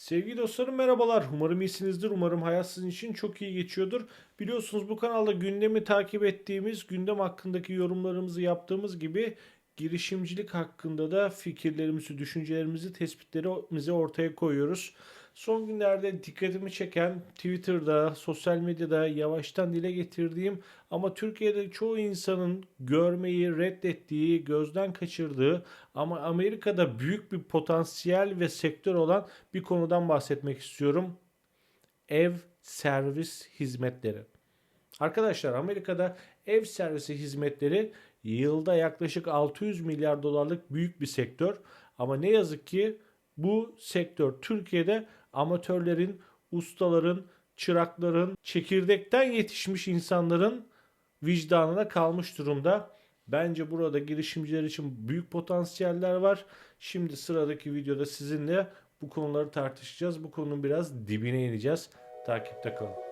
Sevgili dostlarım merhabalar. Umarım iyisinizdir. Umarım hayat sizin için çok iyi geçiyordur. Biliyorsunuz bu kanalda gündemi takip ettiğimiz, gündem hakkındaki yorumlarımızı yaptığımız gibi girişimcilik hakkında da fikirlerimizi, düşüncelerimizi, tespitlerimizi ortaya koyuyoruz. Son günlerde dikkatimi çeken Twitter'da, sosyal medyada yavaştan dile getirdiğim ama Türkiye'de çoğu insanın görmeyi reddettiği, gözden kaçırdığı ama Amerika'da büyük bir potansiyel ve sektör olan bir konudan bahsetmek istiyorum. Ev servis hizmetleri. Arkadaşlar Amerika'da ev servisi hizmetleri yılda yaklaşık 600 milyar dolarlık büyük bir sektör. Ama ne yazık ki bu sektör Türkiye'de amatörlerin, ustaların, çırakların, çekirdekten yetişmiş insanların vicdanına kalmış durumda. Bence burada girişimciler için büyük potansiyeller var. Şimdi sıradaki videoda sizinle bu konuları tartışacağız. Bu konunun biraz dibine ineceğiz. Takipte kalın.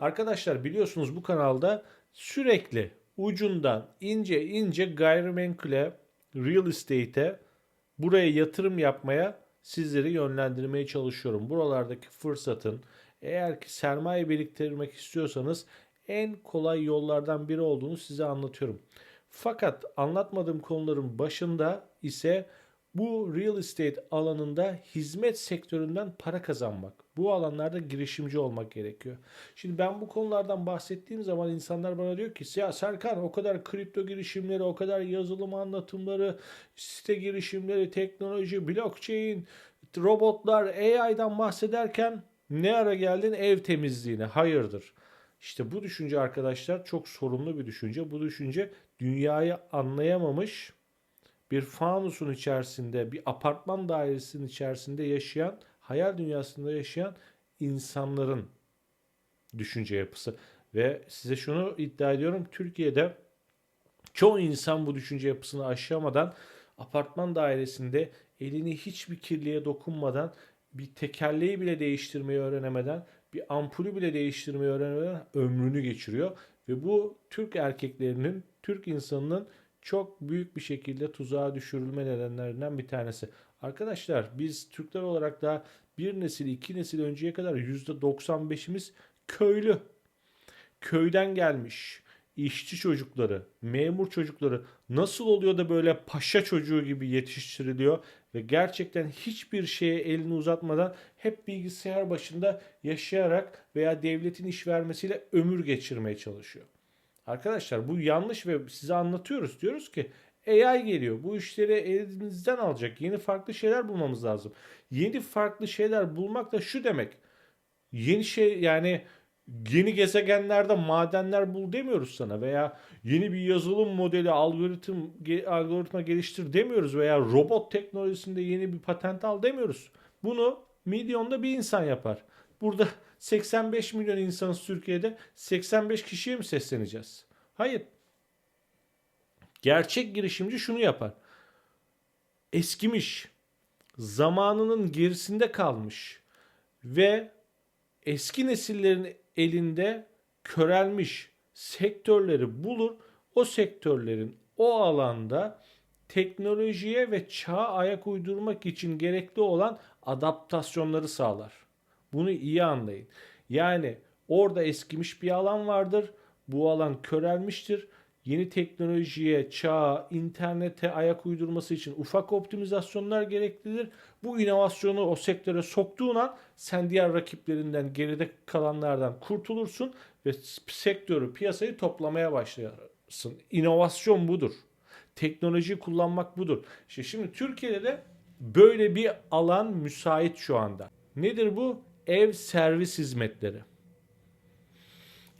Arkadaşlar biliyorsunuz bu kanalda sürekli ucundan ince ince gayrimenkule, real estate'e buraya yatırım yapmaya sizleri yönlendirmeye çalışıyorum. Buralardaki fırsatın eğer ki sermaye biriktirmek istiyorsanız en kolay yollardan biri olduğunu size anlatıyorum. Fakat anlatmadığım konuların başında ise bu real estate alanında hizmet sektöründen para kazanmak. Bu alanlarda girişimci olmak gerekiyor. Şimdi ben bu konulardan bahsettiğim zaman insanlar bana diyor ki ya Serkan o kadar kripto girişimleri, o kadar yazılım anlatımları, site girişimleri, teknoloji, blockchain, robotlar, AI'dan bahsederken ne ara geldin ev temizliğine? Hayırdır? İşte bu düşünce arkadaşlar çok sorumlu bir düşünce. Bu düşünce dünyayı anlayamamış bir fanusun içerisinde, bir apartman dairesinin içerisinde yaşayan, hayal dünyasında yaşayan insanların düşünce yapısı. Ve size şunu iddia ediyorum. Türkiye'de çoğu insan bu düşünce yapısını aşamadan apartman dairesinde elini hiçbir kirliye dokunmadan bir tekerleği bile değiştirmeyi öğrenemeden bir ampulü bile değiştirmeyi öğrenemeden ömrünü geçiriyor. Ve bu Türk erkeklerinin, Türk insanının çok büyük bir şekilde tuzağa düşürülme nedenlerinden bir tanesi. Arkadaşlar biz Türkler olarak da bir nesil iki nesil önceye kadar %95'imiz köylü. Köyden gelmiş işçi çocukları, memur çocukları nasıl oluyor da böyle paşa çocuğu gibi yetiştiriliyor ve gerçekten hiçbir şeye elini uzatmadan hep bilgisayar başında yaşayarak veya devletin iş vermesiyle ömür geçirmeye çalışıyor. Arkadaşlar bu yanlış ve size anlatıyoruz. Diyoruz ki AI geliyor. Bu işleri elinizden alacak. Yeni farklı şeyler bulmamız lazım. Yeni farklı şeyler bulmak da şu demek. Yeni şey yani yeni gezegenlerde madenler bul demiyoruz sana veya yeni bir yazılım modeli algoritm algoritma geliştir demiyoruz veya robot teknolojisinde yeni bir patent al demiyoruz. Bunu milyonda bir insan yapar. Burada 85 milyon insanız Türkiye'de 85 kişiye mi sesleneceğiz? Hayır. Gerçek girişimci şunu yapar. Eskimiş, zamanının gerisinde kalmış ve eski nesillerin elinde körelmiş sektörleri bulur. O sektörlerin o alanda teknolojiye ve çağa ayak uydurmak için gerekli olan adaptasyonları sağlar. Bunu iyi anlayın. Yani orada eskimiş bir alan vardır. Bu alan körelmiştir. Yeni teknolojiye, çağa, internete ayak uydurması için ufak optimizasyonlar gereklidir. Bu inovasyonu o sektöre soktuğun an sen diğer rakiplerinden geride kalanlardan kurtulursun ve sektörü, piyasayı toplamaya başlarsın. İnovasyon budur. Teknoloji kullanmak budur. İşte şimdi Türkiye'de de böyle bir alan müsait şu anda. Nedir bu? Ev servis hizmetleri.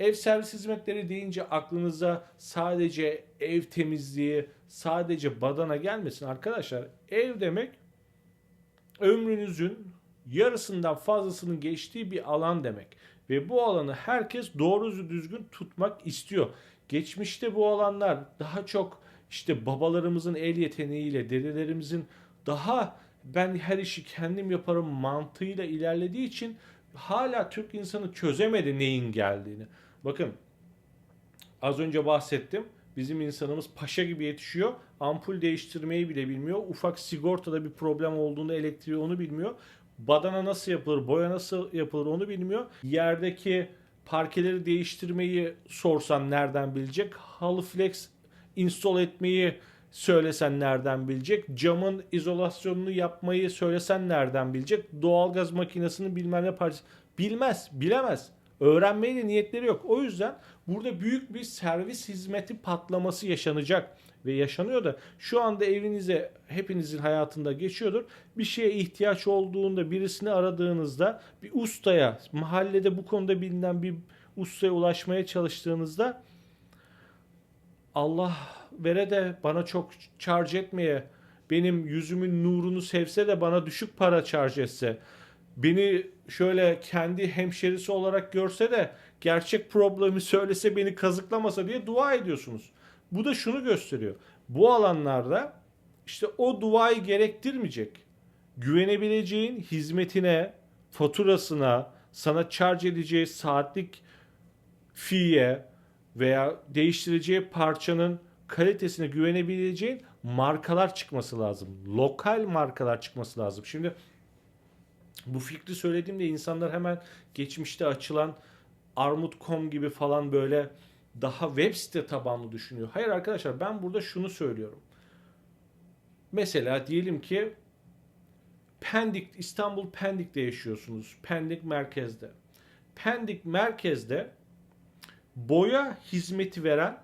Ev servis hizmetleri deyince aklınıza sadece ev temizliği, sadece badana gelmesin arkadaşlar. Ev demek ömrünüzün yarısından fazlasının geçtiği bir alan demek. Ve bu alanı herkes doğru düzgün tutmak istiyor. Geçmişte bu alanlar daha çok işte babalarımızın el yeteneğiyle, dedelerimizin daha ben her işi kendim yaparım mantığıyla ilerlediği için hala Türk insanı çözemedi neyin geldiğini. Bakın Az önce bahsettim. Bizim insanımız paşa gibi yetişiyor. Ampul değiştirmeyi bile bilmiyor. Ufak sigortada bir problem olduğunda elektriği onu bilmiyor. Badana nasıl yapılır, boya nasıl yapılır onu bilmiyor. Yerdeki parkeleri değiştirmeyi sorsan nereden bilecek? Halı flex install etmeyi söylesen nereden bilecek? Camın izolasyonunu yapmayı söylesen nereden bilecek? Doğalgaz makinesinin bilmem ne parçası. Bilmez, bilemez. Öğrenmeye de niyetleri yok. O yüzden burada büyük bir servis hizmeti patlaması yaşanacak ve yaşanıyor da şu anda evinize hepinizin hayatında geçiyordur. Bir şeye ihtiyaç olduğunda birisini aradığınızda bir ustaya mahallede bu konuda bilinen bir ustaya ulaşmaya çalıştığınızda Allah vere de bana çok charge etmeye benim yüzümün nurunu sevse de bana düşük para charge etse beni şöyle kendi hemşerisi olarak görse de gerçek problemi söylese beni kazıklamasa diye dua ediyorsunuz. Bu da şunu gösteriyor. Bu alanlarda işte o duayı gerektirmeyecek. Güvenebileceğin hizmetine, faturasına, sana charge edeceği saatlik fiye veya değiştireceği parçanın kalitesine güvenebileceğin markalar çıkması lazım. Lokal markalar çıkması lazım. Şimdi bu fikri söylediğimde insanlar hemen geçmişte açılan Armut.com gibi falan böyle daha web site tabanlı düşünüyor. Hayır arkadaşlar ben burada şunu söylüyorum. Mesela diyelim ki Pendik, İstanbul Pendik'te yaşıyorsunuz. Pendik merkezde. Pendik merkezde boya hizmeti veren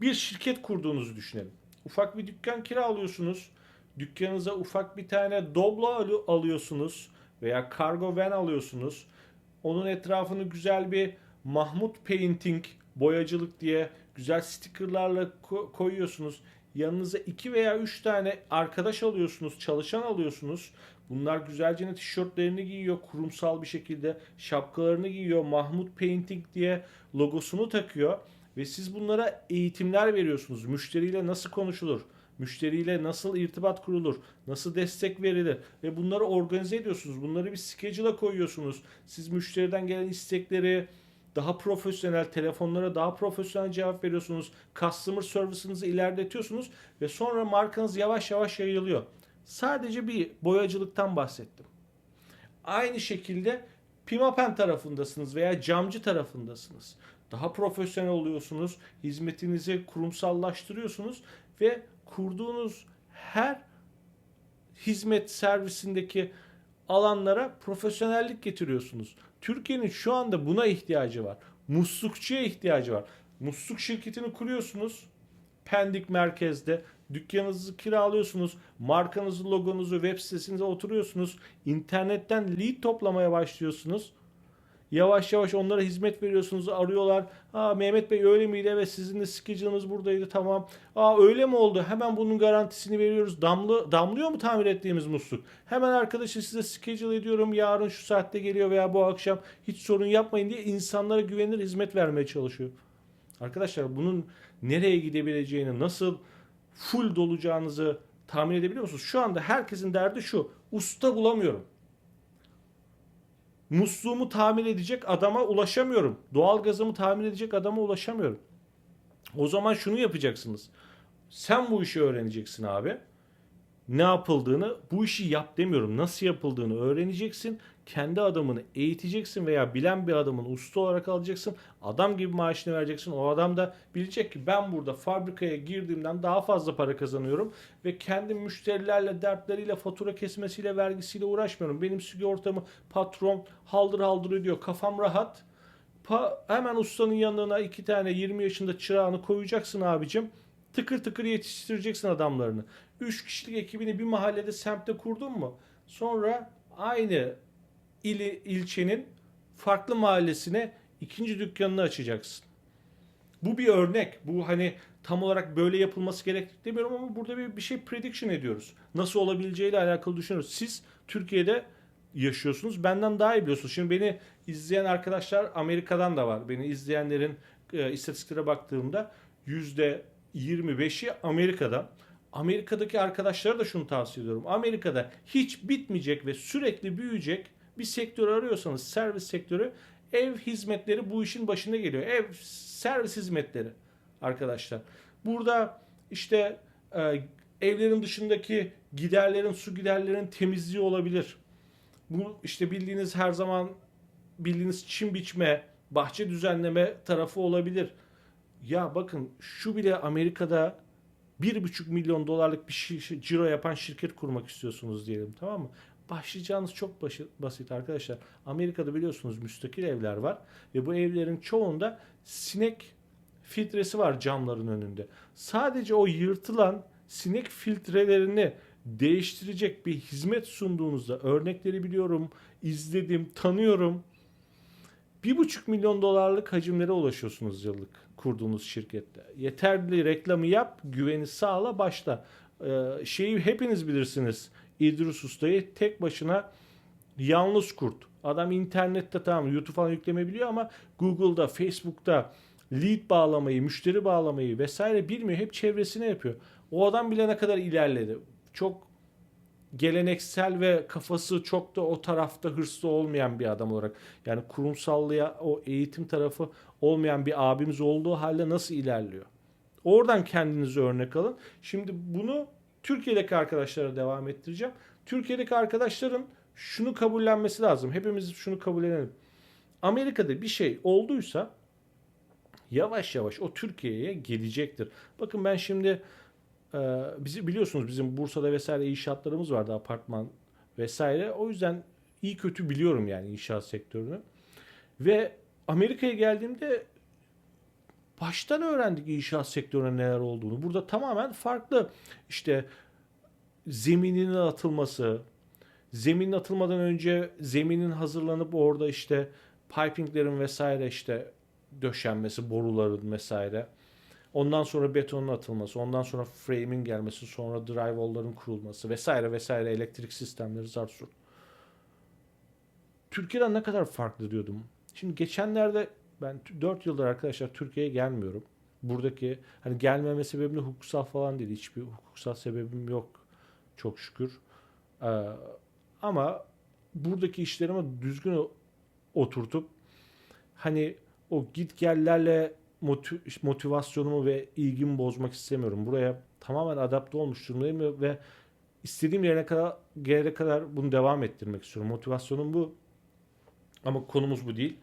bir şirket kurduğunuzu düşünelim. Ufak bir dükkan kiralıyorsunuz. Dükkanınıza ufak bir tane Doblo al- alıyorsunuz veya kargo van alıyorsunuz. Onun etrafını güzel bir Mahmut Painting boyacılık diye güzel stickerlarla ko- koyuyorsunuz. Yanınıza iki veya üç tane arkadaş alıyorsunuz, çalışan alıyorsunuz. Bunlar güzelce tişörtlerini giyiyor kurumsal bir şekilde. Şapkalarını giyiyor. Mahmut Painting diye logosunu takıyor. Ve siz bunlara eğitimler veriyorsunuz. Müşteriyle nasıl konuşulur? Müşteriyle nasıl irtibat kurulur? Nasıl destek verilir? Ve bunları organize ediyorsunuz. Bunları bir schedule'a koyuyorsunuz. Siz müşteriden gelen istekleri daha profesyonel, telefonlara daha profesyonel cevap veriyorsunuz. Customer service'ınızı ilerletiyorsunuz ve sonra markanız yavaş yavaş yayılıyor. Sadece bir boyacılıktan bahsettim. Aynı şekilde Pimapen tarafındasınız veya camcı tarafındasınız. Daha profesyonel oluyorsunuz. Hizmetinizi kurumsallaştırıyorsunuz ve kurduğunuz her hizmet servisindeki alanlara profesyonellik getiriyorsunuz. Türkiye'nin şu anda buna ihtiyacı var. Muslukçuya ihtiyacı var. Musluk şirketini kuruyorsunuz. Pendik merkezde dükkanınızı kiralıyorsunuz. Markanızı, logonuzu web sitesinize oturuyorsunuz. İnternetten lead toplamaya başlıyorsunuz. Yavaş yavaş onlara hizmet veriyorsunuz. Arıyorlar. Aa Mehmet Bey öyle miydi? Evet sizin de schedule'ınız buradaydı. Tamam. Aa öyle mi oldu? Hemen bunun garantisini veriyoruz. Damlı damlıyor mu tamir ettiğimiz musluk? Hemen arkadaşı size schedule ediyorum. Yarın şu saatte geliyor veya bu akşam hiç sorun yapmayın diye insanlara güvenilir hizmet vermeye çalışıyor. Arkadaşlar bunun nereye gidebileceğini, nasıl full dolacağınızı tahmin edebiliyor musunuz? Şu anda herkesin derdi şu. Usta bulamıyorum. Musluğumu tamir edecek adama ulaşamıyorum. Doğalgazımı tamir edecek adama ulaşamıyorum. O zaman şunu yapacaksınız. Sen bu işi öğreneceksin abi. Ne yapıldığını, bu işi yap demiyorum. Nasıl yapıldığını öğreneceksin. Kendi adamını eğiteceksin veya bilen bir adamın usta olarak alacaksın. Adam gibi maaşını vereceksin. O adam da bilecek ki ben burada fabrikaya girdiğimden daha fazla para kazanıyorum ve kendi müşterilerle, dertleriyle, fatura kesmesiyle, vergisiyle uğraşmıyorum. Benim sigortamı patron haldır haldır ödüyor. Kafam rahat. Pa- hemen ustanın yanına iki tane 20 yaşında çırağını koyacaksın abicim. Tıkır tıkır yetiştireceksin adamlarını. 3 kişilik ekibini bir mahallede semtte kurdun mu? Sonra aynı ili, ilçenin farklı mahallesine ikinci dükkanını açacaksın. Bu bir örnek. Bu hani tam olarak böyle yapılması gerek demiyorum ama burada bir, bir şey prediction ediyoruz. Nasıl olabileceğiyle alakalı düşünüyoruz. Siz Türkiye'de yaşıyorsunuz. Benden daha iyi biliyorsunuz. Şimdi beni izleyen arkadaşlar Amerika'dan da var. Beni izleyenlerin e, istatistiklere baktığımda yüzde 25'i Amerika'dan. Amerika'daki arkadaşlara da şunu tavsiye ediyorum. Amerika'da hiç bitmeyecek ve sürekli büyüyecek bir sektör arıyorsanız servis sektörü Ev hizmetleri bu işin başında geliyor. Ev servis hizmetleri arkadaşlar. Burada işte e, evlerin dışındaki giderlerin, su giderlerin temizliği olabilir. Bu işte bildiğiniz her zaman bildiğiniz çim biçme, bahçe düzenleme tarafı olabilir. Ya bakın şu bile Amerika'da 1,5 milyon dolarlık bir şi- ciro yapan şirket kurmak istiyorsunuz diyelim tamam mı? Başlayacağınız çok başı- basit arkadaşlar. Amerika'da biliyorsunuz müstakil evler var ve bu evlerin çoğunda sinek filtresi var camların önünde. Sadece o yırtılan sinek filtrelerini değiştirecek bir hizmet sunduğunuzda örnekleri biliyorum, izledim, tanıyorum. Bir buçuk milyon dolarlık hacimlere ulaşıyorsunuz yıllık kurduğunuz şirkette. Yeterli reklamı yap, güveni sağla, başla. Ee, şeyi hepiniz bilirsiniz. İdris Usta'yı tek başına yalnız kurt. Adam internette tamam YouTube falan yüklemebiliyor ama Google'da, Facebook'ta lead bağlamayı, müşteri bağlamayı vesaire bilmiyor. Hep çevresine yapıyor. O adam bile ne kadar ilerledi. Çok geleneksel ve kafası çok da o tarafta hırslı olmayan bir adam olarak yani kurumsallığa o eğitim tarafı olmayan bir abimiz olduğu halde nasıl ilerliyor? Oradan kendinize örnek alın. Şimdi bunu Türkiye'deki arkadaşlara devam ettireceğim. Türkiye'deki arkadaşların şunu kabullenmesi lazım. Hepimiz şunu kabullenelim. Amerika'da bir şey olduysa yavaş yavaş o Türkiye'ye gelecektir. Bakın ben şimdi e, bizi biliyorsunuz bizim Bursa'da vesaire inşaatlarımız vardı apartman vesaire. O yüzden iyi kötü biliyorum yani inşaat sektörünü. Ve Amerika'ya geldiğimde baştan öğrendik inşaat sektörüne neler olduğunu. Burada tamamen farklı. İşte zeminin atılması, zeminin atılmadan önce zeminin hazırlanıp orada işte pipinglerin vesaire işte döşenmesi, boruların vesaire. Ondan sonra betonun atılması, ondan sonra frame'in gelmesi, sonra drywall'ların kurulması vesaire vesaire elektrik sistemleri zar sur. Türkiye'den ne kadar farklı diyordum. Şimdi geçenlerde ben 4 yıldır arkadaşlar Türkiye'ye gelmiyorum. Buradaki hani gelmeme sebebim de hukuksal falan değil. Hiçbir hukuksal sebebim yok çok şükür. Ee, ama buradaki işlerimi düzgün oturtup hani o git gellerle motivasyonumu ve ilgimi bozmak istemiyorum. Buraya tamamen adapte olmuş durumdayım ve istediğim yerine kadar gelene kadar bunu devam ettirmek istiyorum. Motivasyonum bu. Ama konumuz bu değil.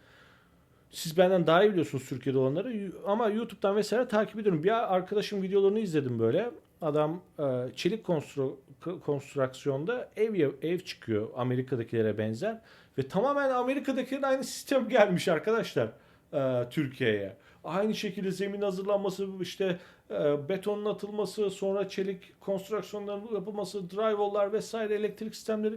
Siz benden daha iyi biliyorsunuz Türkiye'de olanları ama YouTube'dan vesaire takip ediyorum. Bir arkadaşım videolarını izledim böyle. Adam e, çelik konstrüksiyonda ev ev çıkıyor Amerika'dakilere benzer ve tamamen Amerika'dakilerin aynı sistem gelmiş arkadaşlar e, Türkiye'ye. Aynı şekilde zemin hazırlanması, işte e, betonun atılması, sonra çelik konstrüksiyonların yapılması, drywall'lar vesaire elektrik sistemleri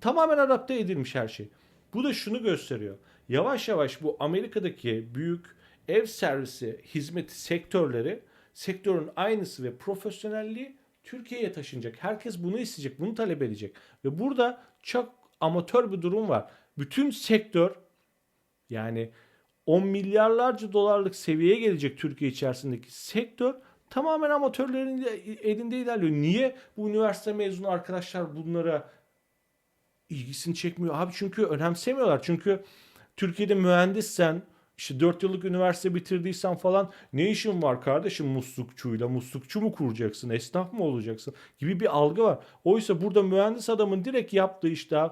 tamamen adapte edilmiş her şey. Bu da şunu gösteriyor. Yavaş yavaş bu Amerika'daki büyük ev servisi hizmeti sektörleri sektörün aynısı ve profesyonelliği Türkiye'ye taşınacak. Herkes bunu isteyecek, bunu talep edecek. Ve burada çok amatör bir durum var. Bütün sektör yani 10 milyarlarca dolarlık seviyeye gelecek Türkiye içerisindeki sektör tamamen amatörlerin elinde ilerliyor. Niye bu üniversite mezunu arkadaşlar bunlara ilgisini çekmiyor? Abi çünkü önemsemiyorlar. Çünkü Türkiye'de mühendissen işte 4 yıllık üniversite bitirdiysen falan ne işin var kardeşim muslukçuyla muslukçu mu kuracaksın esnaf mı olacaksın gibi bir algı var. Oysa burada mühendis adamın direkt yaptığı işte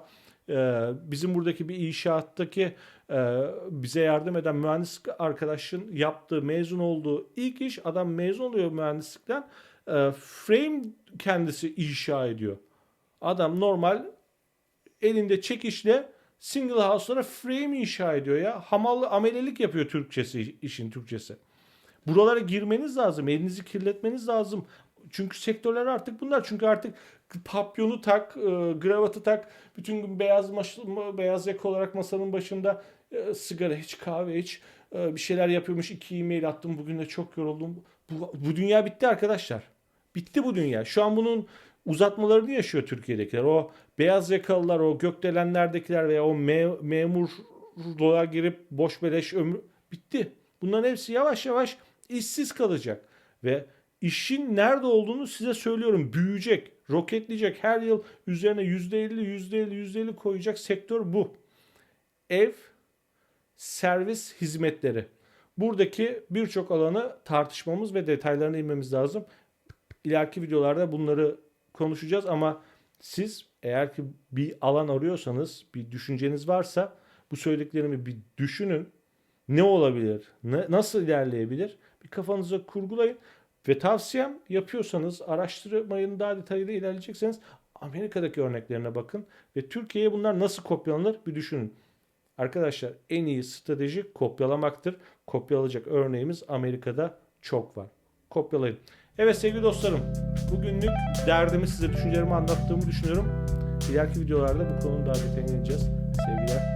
e, bizim buradaki bir inşaattaki bize yardım eden mühendis arkadaşın yaptığı mezun olduğu ilk iş adam mezun oluyor mühendislikten e, frame kendisi inşa ediyor. Adam normal elinde çekişle single house'lara frame inşa ediyor ya. Hamallı amelelik yapıyor Türkçesi işin Türkçesi. Buralara girmeniz lazım. Elinizi kirletmeniz lazım. Çünkü sektörler artık bunlar. Çünkü artık papyonu tak, e, gravatı tak. Bütün gün beyaz maş- beyaz yaka olarak masanın başında e, sigara iç, kahve iç. e, bir şeyler yapıyormuş. İki e-mail attım. Bugün de çok yoruldum. Bu, bu dünya bitti arkadaşlar. Bitti bu dünya. Şu an bunun uzatmalarını yaşıyor Türkiye'dekiler. O beyaz yakalılar, o gökdelenlerdekiler veya o me- memurluğa girip boş beleş ömrü bitti. Bunların hepsi yavaş yavaş işsiz kalacak. Ve işin nerede olduğunu size söylüyorum. Büyüyecek, roketleyecek. Her yıl üzerine %50, %50, %50 koyacak sektör bu. Ev servis hizmetleri. Buradaki birçok alanı tartışmamız ve detaylarına inmemiz lazım. İleriki videolarda bunları konuşacağız ama siz eğer ki bir alan arıyorsanız, bir düşünceniz varsa bu söylediklerimi bir düşünün. Ne olabilir? Ne, nasıl ilerleyebilir? Bir kafanıza kurgulayın. Ve tavsiyem yapıyorsanız araştırmayın daha detaylı ilerleyecekseniz Amerika'daki örneklerine bakın ve Türkiye'ye bunlar nasıl kopyalanır bir düşünün. Arkadaşlar en iyi strateji kopyalamaktır. Kopyalayacak örneğimiz Amerika'da çok var. Kopyalayın. Evet sevgili dostlarım bugünlük derdimi size düşüncelerimi anlattığımı düşünüyorum. İleriki videolarda bu konunun daha detayına ineceğiz. Sevgiler.